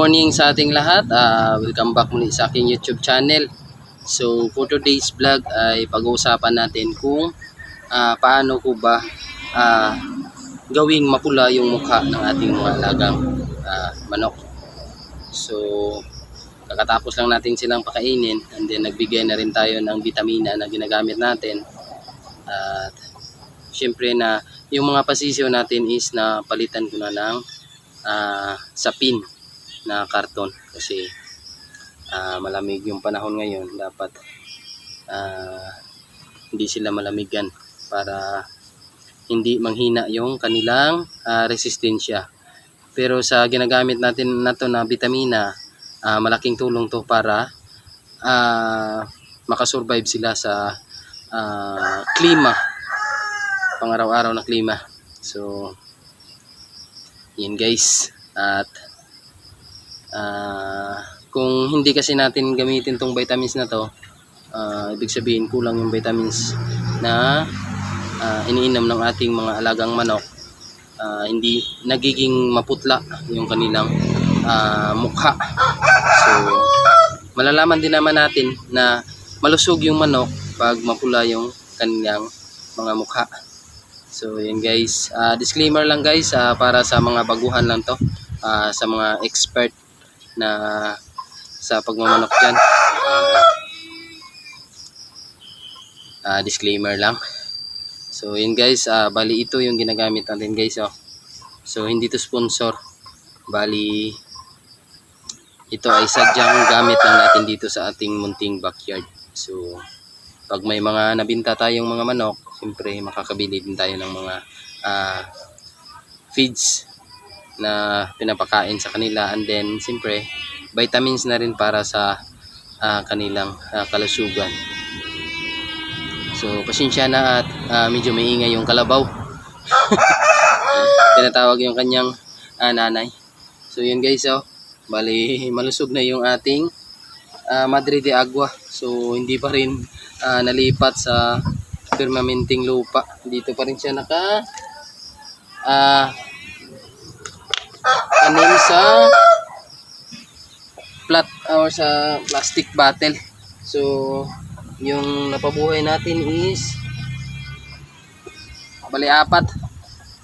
morning sa ating lahat. Ah, welcome back muli sa aking YouTube channel. So, for today's vlog ay pag-uusapan natin kung ah, paano ko ba ah, gawing mapula yung mukha ng ating mga alagang ah, manok. So, kakatapos lang natin silang pakainin and then nagbigay na rin tayo ng vitamina na ginagamit natin. At syempre na yung mga pasisyo natin is na palitan ko na ng ah, sapin na karton. Kasi ah, malamig yung panahon ngayon. Dapat ah, hindi sila malamigan para hindi manghina yung kanilang ah, resistensya. Pero sa ginagamit natin na to na vitamina ah, malaking tulong to para ah, makasurvive sila sa ah, klima. Pang-araw-araw na klima. So yun guys. At Ah, kung hindi kasi natin gamitin tong vitamins na to, ah, ibig sabihin kulang yung vitamins na ah, iniinom ng ating mga alagang manok. Ah, hindi nagiging maputla yung kanilang ah, mukha. So, malalaman din naman natin na malusog yung manok pag mapula yung kanilang mga mukha. So, yun guys. Ah, disclaimer lang guys ah, para sa mga baguhan lang to. ah, sa mga expert na sa pagmamanok dyan. Ah, disclaimer lang. So, yun guys. ah, bali ito yung ginagamit natin guys. Oh. So, hindi to sponsor. Bali, ito ay sadyang gamit lang natin dito sa ating munting backyard. So, pag may mga nabinta tayong mga manok, siyempre makakabili din tayo ng mga ah, feeds na pinapakain sa kanila and then siyempre vitamins na rin para sa ah, kanilang ah, kalusugan. So pasensya na at ah, medyo maingay yung kalabaw. Tinatawag yung kanyang ah, nanay. So yun guys oh. Bali malusog na yung ating ah, Madre de Agua. So hindi pa rin ah, nalipat sa permanenteng lupa. Dito pa rin siya naka ah tanim sa plat or sa plastic bottle. So, yung napabuhay natin is bali apat.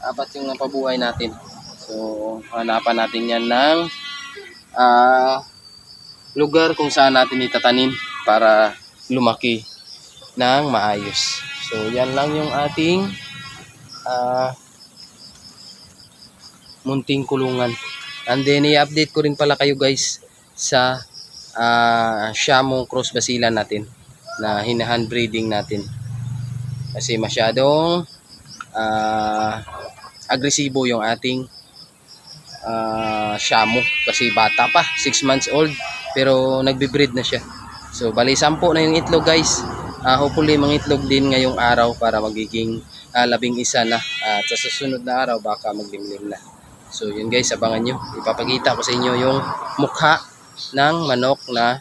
Apat yung napabuhay natin. So, hanapan natin yan ng ah, lugar kung saan natin itatanim para lumaki ng maayos. So, yan lang yung ating ah, munting kulungan. And then i-update ko rin pala kayo guys sa uh, Shamo Cross Basilan natin na hinahan breeding natin. Kasi masyadong ah, agresibo yung ating uh, Shamo kasi bata pa, 6 months old pero nagbe-breed na siya. So bali 10 na yung itlog guys. Ah, hopefully mga itlog din ngayong araw para magiging ah, labing isa na at sa susunod na araw baka maglimlim na. So yun guys, abangan nyo. Ipapakita ko sa inyo yung mukha ng manok na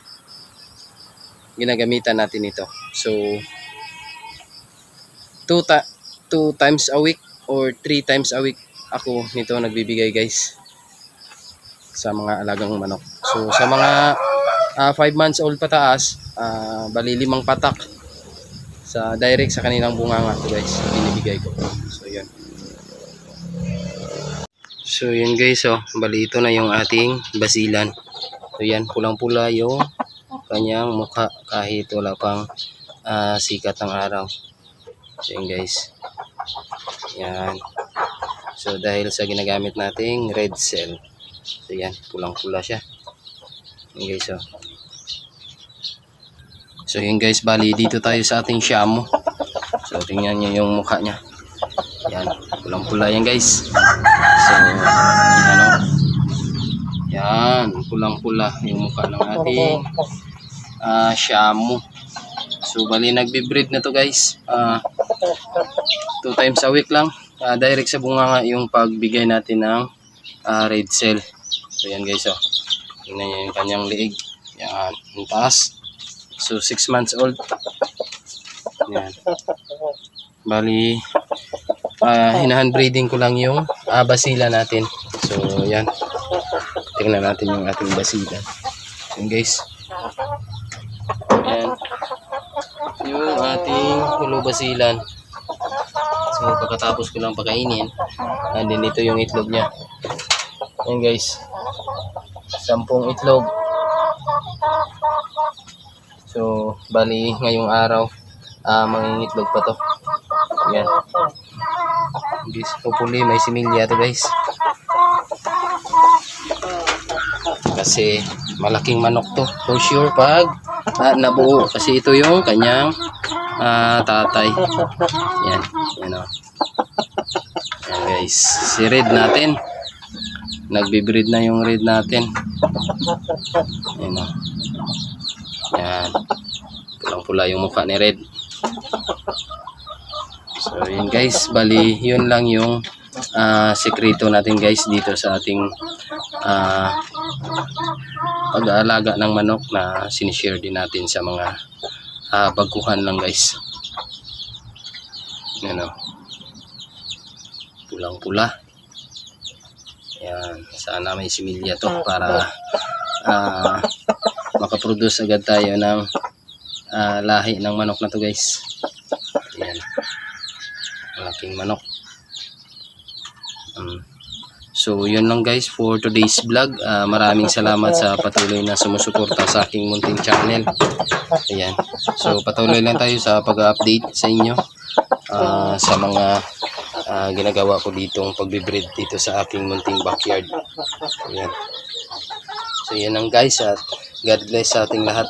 ginagamitan natin ito. So, two, ta- two times a week or three times a week ako nito nagbibigay guys sa mga alagang manok. So, sa mga 5 months old pataas, ah, bali limang patak sa direct sa kanilang bunganga to guys, binibigay ko. So, yun. So yun guys oh, bali ito na yung ating basilan. So yan, pulang-pula yung kanyang mukha kahit wala pang ah, sikat ng araw. So yun guys. Yan. So dahil sa ginagamit nating red cell. So yan, pulang-pula siya. Yan guys oh. So yun guys, bali dito tayo sa ating shamo. So tingnan niyo yung mukha niya. Yan, pulang-pula yan guys. Ano? Yan, pulang-pula yung mukha ng ating ah shamu. So, bali nagbe-breed na to guys. Ah, two times a week lang. Ah, direct sa bunganga yung pagbigay natin ng ah, red cell. So, yan guys oh. Tingnan niyo yung kanyang liig. Yan, yung taas. So, 6 months old. Yan. Bali, ah hinahan breeding ko lang yung ah, basila natin. So, yan. tingnan natin yung ating basilan. Yun guys. Ayan. Yung ating hulo basilan. So, pagkatapos ko lang pakainin, andin ito yung itlog niya. Ayan guys. Sampung itlog. So, bali ngayong araw, ah mangingitlog pa to. Ayan. Guys, hopefully may similya to guys. Kasi malaking manok to. For sure pag ah, nabuo. Kasi ito yung kanyang ah, tatay. Yan. Yan o. Yan guys. Si red natin. Nagbe-breed na yung red natin. Yan o. Yan. Pulang-pula yung mukha ni red. So yun guys. Bali yun lang yung ah, sekreto natin guys dito sa ating ah, pag-aalaga ng manok na sinishare din natin sa mga ah, baguhan lang guys. Ano? Pulang-pula. Yan. Sana may similya to para ah, makaproduce agad tayo ng ah, lahi ng manok na to guys. Yan. Malaking manok. Um, So, yun lang guys for today's vlog. Ah, maraming salamat sa patuloy na sumusuporta sa aking munting channel. Ayan. So, patuloy lang tayo sa pag-update sa inyo ah, sa mga ah, ginagawa ko ditong pagbe-breed dito sa aking munting backyard. Ayan. So, yan lang guys at God bless sa ating lahat.